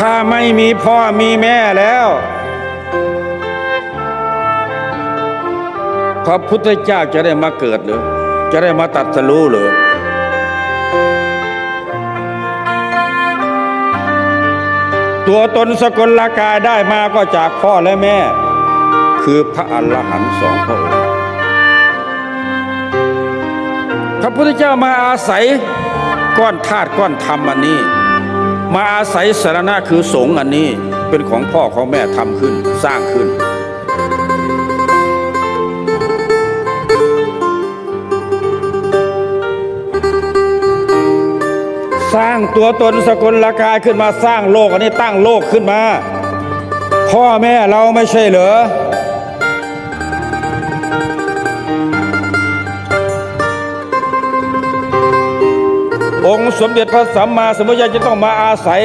ถ้าไม่มีพ่อมีแม่แล้ว พระพุทธเจ้าจะได้มาเกิดหรือ จะได้มาตัดสรู้หรือ ตัวตนสกลกายได้มาก็จากพ่อและแม่ คือพระอรหันต์สองพระองค์พระพุทธเจ้ามาอาศัยก้อนธาตุก้อนธรรมอันนี้ มาอาศัยสารณะคือสงฆ์อันนี้เป็นของพ่อของแม่ทำขึ้นสร้างขึ้น สร้างตัวตนสกลกายขึ้นมาสร้างโลกอันนี้ตั้งโลกขึ้นมา พ่อแม่เราไม่ใช่เหรอ องค์สมเด็จพระสัมมาสัมพุทธเจ้าจะต้องมาอาศัย